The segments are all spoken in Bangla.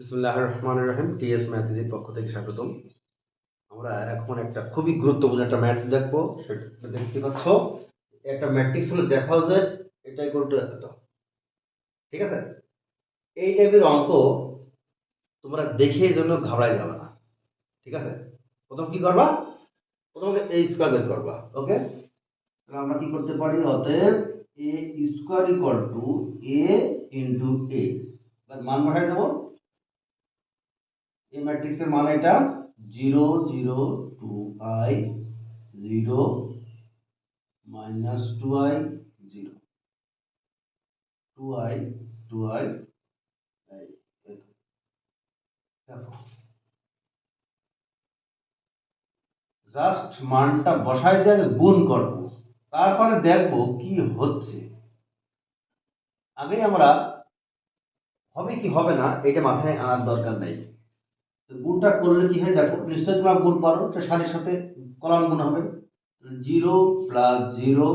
বিসমুল্লাহ রহমান রহিম টিএস ম্যাথেজের পক্ষ থেকে স্বাগতম। আমরা এখন একটা খুবই গুরুত্বপূর্ণ একটা ম্যাথ দেখব। সেটা দেখতে পাচ্ছ? একটা ম্যাট্রিক্স হলে দেখাও যে এটা ইকুয়াল এত ঠিক আছে? এই টাইপের অঙ্ক তোমরা দেখে এই জন্য ঘাবড়াই যাবে না। ঠিক আছে? প্রথম কি করবা? প্রথম এই স্কোয়ার বের করবা ওকে আমরা কি করতে পারি? অতএব A square equal to A into A মান বসাই দেবো। এই ম্যাট্রিক্সের মান এটা zero zero, two I, zero, minus two I, zero. Two I two I just মানটা বসাই দিয়ে গুণ করব। তারপরে দেখব কি হচ্ছে। আগে আমরা হবে কি হবে না, এটা মাথায় আনার দরকার নেই। গুণটা করলে কি হয়? দেখো নিশ্চয়ই তোমরা গুণ পারো তো সারির সাথে কলাম গুণ হবে। জিরো প্লাস জিরো,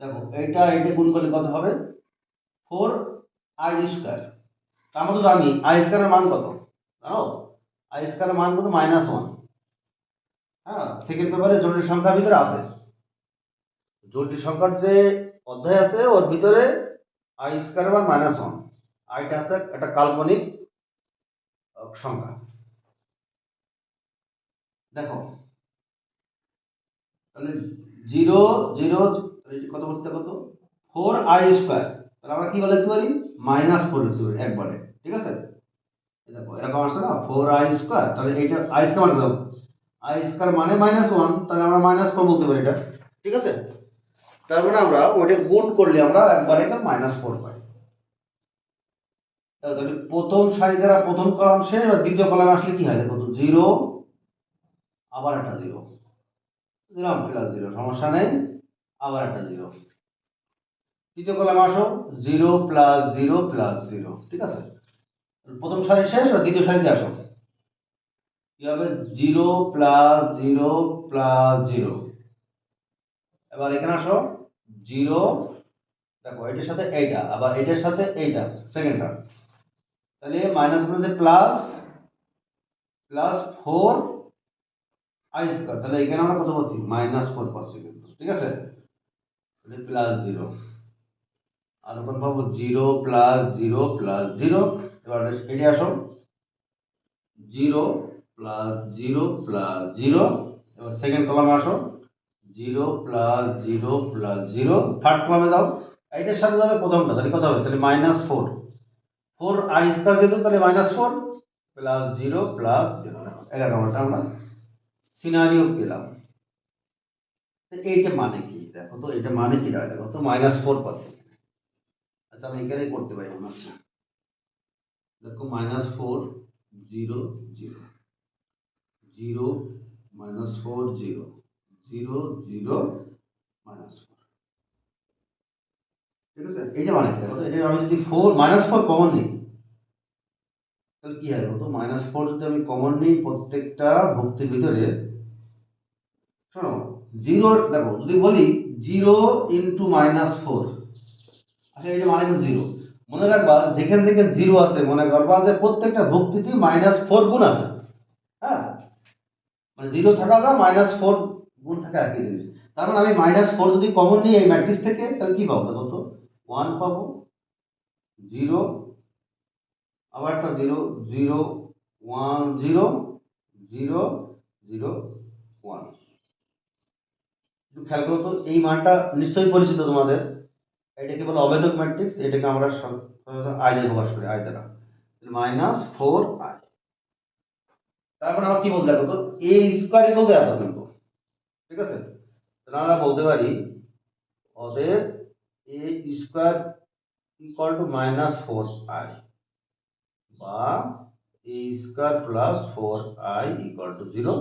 দেখো এটা এটা গুণ করলে কত হবে? Four I square. তার মধ্যে জানি, আই স্কোয়ারের মান কত? জানো? আই স্কোয়ারের মান কত? মাইনাস ওয়ান হ্যাঁ সেকেন্ড পেপারে জটিল সংখ্যার ভিতরে আছে। জটিল সংখ্যার যে অধ্যায় আছে, ওর ভিতরে আই স্কোয়ারের মান মাইনাস ওয়ান আইটা আছে একটা কাল্পনিক সংখ্যা। দেখো। তাহলে জিরো জিরো কত বলতে কত ফোর আই স্কোয়ার। তাহলে আমরা কি বলে লিখতে পারি? মাইনাস ফোর লিখতে পারি একবারে। ঠিক আছে? দেখো, এরকম আসছে না? Four I square. তাহলে এইটা আই স্কোয়ার মানে আই স্কোয়ার মানে মাইনাস ওয়ান। তাহলে আমরা মাইনাস ফোর বলতে পারি এটা। ঠিক আছে? তার মানে আমরা ওইটা গুণ করলে আমরা একবারে এটা মাইনাস ফোর পাই। তাহলে প্রথম সারি দ্বারা প্রথম কলাম শেষ, আর দ্বিতীয় কলাম আসলে কি হয়? দেখো জিরো আবার একটা জিরো। দিলাম প্লাস জিরো, সমস্যা নেই, আবার একটা জিরো। তৃতীয় কলাম আসো, zero plus zero plus zero, ঠিক আছে? প্রথম সারি শেষ আর দ্বিতীয় সারিতে আসো। কি হবে? Zero plus zero plus zero. এবার এখানে আসো, জিরো, দেখো, এটার সাথে এইটা, আবার এটার সাথে এইটা, সেকেন্ডটা। তাহলে মাইনাসে plus plus four I square তাহলে এখানে আমরা কত পাচ্ছি? মাইনাস ফোর পাচ্ছি কিন্তু, ঠিক আছে? তাহলে প্লাস জিরো আর এখন পাবো zero plus zero plus zero এবার এটি আসো zero plus zero plus zero এবার সেকেন্ড কলামে আসো। Zero plus zero plus zero third কলামে যাও। এইটার সাথে যাবে প্রথমটা, তাহলে কত হবে? তাহলে minus four four I square যেহেতু, তাহলে minus four plus zero plus zero এগারো আমরা সিনারিও পেলাম। এইটা মানে কি? দেখো তো এটা মানে কি? দাঁড়ায় দেখো তো মাইনাস ফোর পাচ্ছি আচ্ছা আমি এখানে করতে পারি না আচ্ছা। দেখো minus four zero zero zero minus four zero zero zero minus four ঠিক আছে? এইটা মানে দেখো এটা আমি যদি ফোর মাইনাস ফোর কমন নিই কি হয় তো মাইনাস ফোর যদি আমি কমন নিই প্রত্যেকটা ভক্তির ভিতরে, শোনো জিরো দেখো, যদি বলি জিরো ইন্টু মাইনাস ফোর আচ্ছা এই যে মানে জিরো মনে রাখবা যেখান থেকে জিরো আছে মনে করবা যে প্রত্যেকটা ভক্তিতে মাইনাস ফোর গুণ আছে হ্যাঁ? মানে জিরো থাকা যা মাইনাস ফোর গুণ থাকে একই জিনিস। তার মানে আমি মাইনাস ফোর যদি কমন নিই এই ম্যাট্রিক্স থেকে, তাহলে কি পাবো, দেখো তো? ওয়ান পাবো জিরো আবার একটা zero zero, one, zero zero zero, one. খেয়াল করো তো, এই মানটা নিশ্চয়ই পরিচিত তোমাদের। এটাকে বলে অবেদক ম্যাট্রিক্স এটাকে আমরা আই দিয়ে প্রকাশ করি আই দ্বারা। মাইনাস ফোর আই তারপর আমরা কি বলতে দেখো তো এ স্কোয়ার ইকুয়াল টু এত কিন্তু ঠিক আছে? তাহলে আমরা বলতে পারি, অতএব A square equal to minus four I বা plus four I two zero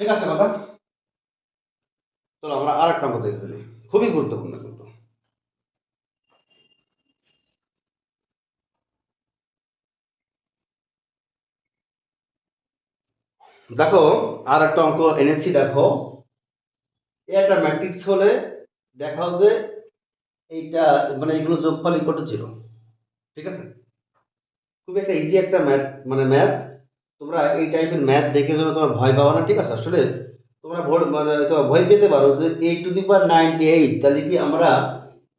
ঠিক আছে খুবই গুরুত্বপূর্ণ কিন্তু। দেখো আর একটা অঙ্ক এনেছি, দেখো। এ একটা ম্যাট্রিক্স হলে দেখাও যে এইটা মানে এগুলো যোগফল ইকুয়াল টু জিরো ঠিক আছে? খুব একটা ইজি একটা ম্যাথ মানে ম্যাথ তোমরা এই টাইপের ম্যাথ দেখে যেন তোমরা ভয় পাবো না, ঠিক আছে? আসলে তোমরা ভয় মানে তোমরা ভয় পেতে পারো যে eight to the power ninety eight তাহলে কি আমরা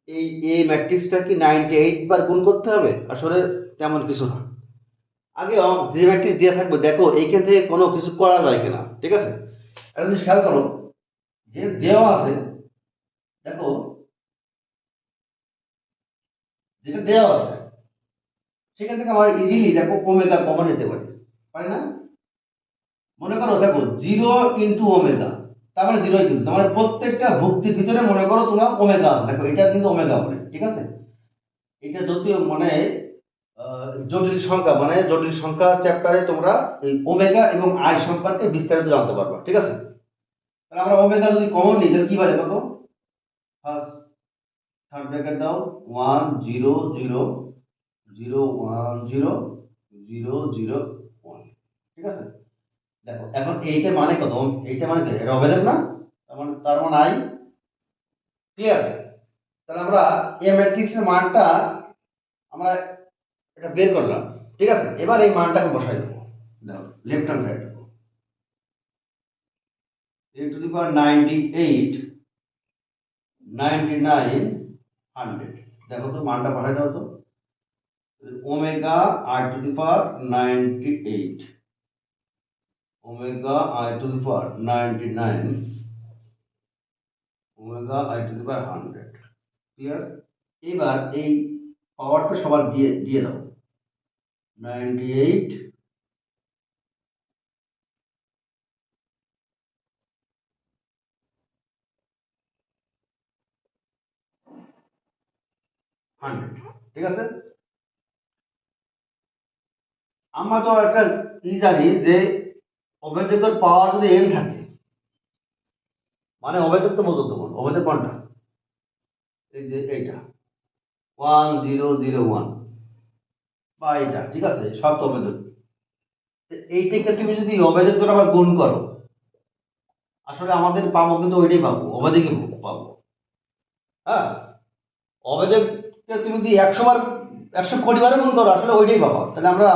এই এই ম্যাট্রিক্সটা কি নাইনটি এইট বার গুণ করতে হবে? আসলে তেমন কিছু না। আগে যে ম্যাট্রিক্স দিয়ে থাকবে, দেখো এইখান থেকে কোনো কিছু করা যায় কিনা, ঠিক আছে? একটা জিনিস খেয়াল করো, যে দেওয়া আছে, দেখো যেটা দেওয়া আছে, সেখান থেকে আমরা ইজিলি দেখো ওমেগা কমন নিতে পারি। পারি না? মনে করো, দেখো জিরো ইন্টু ওমেগা তার মানে জিরো ইন্টু তার মানে প্রত্যেকটা ভুক্তির ভিতরে মনে করো তোমরা ওমেগা আছে। দেখো এটা কিন্তু ওমেগা বলে ঠিক আছে? এটা যদিও মানে জটিল সংখ্যা মানে জটিল সংখ্যা চ্যাপ্টারে তোমরা এই ওমেগা এবং আই সম্পর্কে বিস্তারিত জানতে পারবা, ঠিক আছে? তাহলে আমরা ওমেগা যদি কমন নিই, তাহলে কি বাজে কত ফার্স্ট থার্ড ব্র্যাকেট দাও one zero zero zero one zero zero zero one ঠিক আছে? দেখো, এখন এইটা মানে কত? এইটা মানে এটা অবেদন না? তার মানে তার মানে আই ক্লিয়ার তাহলে আমরা এ ম্যাট্রিক্সের মানটা আমরা এটা বের করলাম। ঠিক আছে? এবার এই মানটাকে বসাই দেবো। দেখো left hand side the power ninety eight ninety nine hundred. দেখো তো, মানটা পাঠাই দাও তো। Omega R to the power ninety eight omega I to the power ninety nine omega I to the power hundred clear এবার এই পাওয়ারটা সবার দিয়ে দিয়ে দাও। নাইনটি এইট হান্ড্রেড, ঠিক আছে? আমরা তো একটা ই জানি যে অভেদকের পাওয়ার যদি এন থাকে মানে অভেদক তো বোঝো তখন অভেদক কোনটা? এই যে এইটা। ওয়ান জিরো জিরো ওয়ান বা এইটা, ঠিক আছে? সব তো অভেদক এইটাকে তুমি যদি অভেদক করে আবার গুণ করো, আসলে আমাদের পাবো কিন্তু ওইটাই পাবো অভেদকই পাবো। হ্যাঁ? অভেদককে তুমি যদি একশো বার, একশো কোটি বারে গুণ করো, আসলে ওইটাই পাবো তাহলে আমরা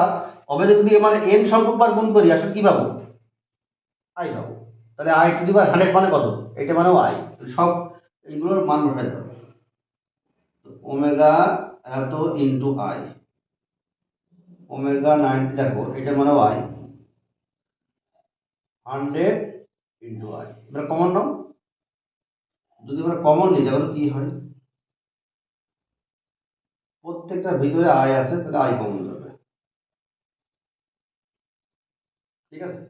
অভেদক যদি মানে এন সংখ্যক বার গুণ করি, আসলে কি পাবো? আই পাবো। তাহলে I to the power hundred মানে কত? এটা মানেও আই সব এইগুলোর মান বসাই দেবো ওমেগা এত ইন্টু আই ওমেগা নাইনটি দেখো, এটা মানেও আই হান্ড্রেড ইন্টু আই এবার কমন নাও। যদি আমরা কমন নিই, তাহলে কি হয়? প্রত্যেকটার ভিতরে আয় আছে, তাহলে আয় কমন যাবে। ঠিক আছে?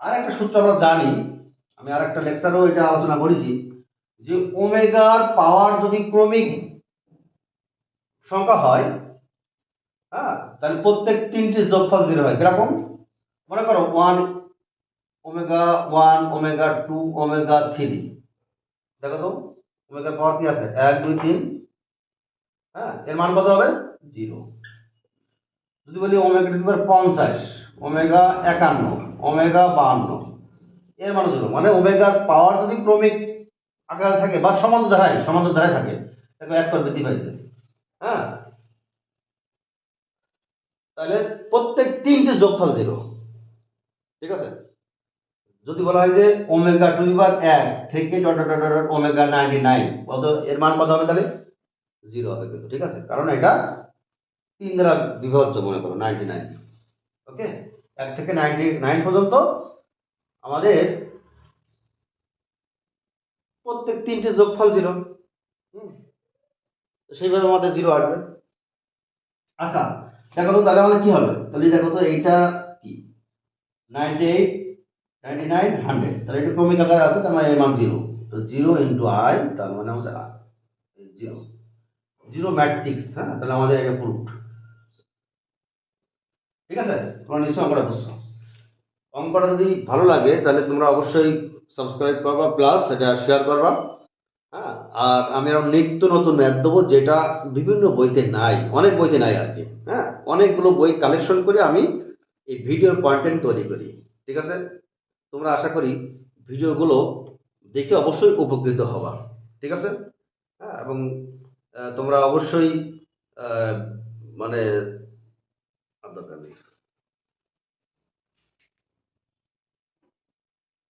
আর একটা সূত্র আমরা জানি, আমি আর একটা লেকচারও এটা আলোচনা করেছি, যে ওমেগার পাওয়ার যদি ক্রমিক সংখ্যা হয় হ্যাঁ তাহলে প্রত্যেক তিনটি যোগফল জিরো হয়। কীরকম? মনে করো one omega one omega two omega three দেখো তো ওমেগার পাওয়ার কি আছে? এক, দুই, তিন। হ্যাঁ এর মান কত হবে? জিরো। যদি বলি ওমেগা টু পঞ্চাশ ওমেগা একান্ন ওমেগা বাহান্ন, এর মান জিরো মানে ওমেগার পাওয়ার যদি ক্রমিক আকারে থাকে বা সমান্তর ধারায় সমান্তর ধারায় থাকে, দেখো এক বৃদ্ধি পাইছে হ্যাঁ? তাহলে প্রত্যেক তিনটে যোগফল জিরো ঠিক আছে? যদি বলা হয় যে ওমেগা টু দি এক থেকে dot dot dot omega ninety nine কত? এর মান কত হবে তাহলে? জিরো হবে কিন্তু, ঠিক আছে? কারণ এটা তিন দ্বারা বিভাজ্য মনে করো নাইনটি নাইন ওকে এক থেকে নাইনটি নাইন পর্যন্ত আমাদের প্রত্যেক তিনটে যোগফল জিরো সেইভাবে আমাদের জিরো আসবে। আচ্ছা দেখো তো, তাহলে আমাদের কি হবে? তাহলে দেখো তো, এইটা কি? Ninety eight ninety nine hundred তাহলে এটা ক্রমিক আকারে আছে তার মানে এর মান জিরো জিরো ইন্টু আই তার মানে আমাদের জিরো জিরো ম্যাট্রিক্স হ্যাঁ? তাহলে আমাদের এটা প্রুফ ঠিক আছে? তোমরা নিশ্চয়ই অঙ্কটা বুঝছ অঙ্কটা যদি ভালো লাগে, তাহলে তোমরা অবশ্যই সাবস্ক্রাইব করবা প্লাস এটা শেয়ার করবা হ্যাঁ? আর আমি আরও নিত্য নতুন ম্যাথ দেবো, যেটা বিভিন্ন বইতে নাই, অনেক বইতে নাই আর কি হ্যাঁ? অনেকগুলো বই কালেকশন করে আমি এই ভিডিওর কন্টেন্ট তৈরি করি, ঠিক আছে? তোমরা আশা করি ভিডিওগুলো দেখে অবশ্যই উপকৃত হবা, ঠিক আছে? হ্যাঁ? এবং তোমরা অবশ্যই মানে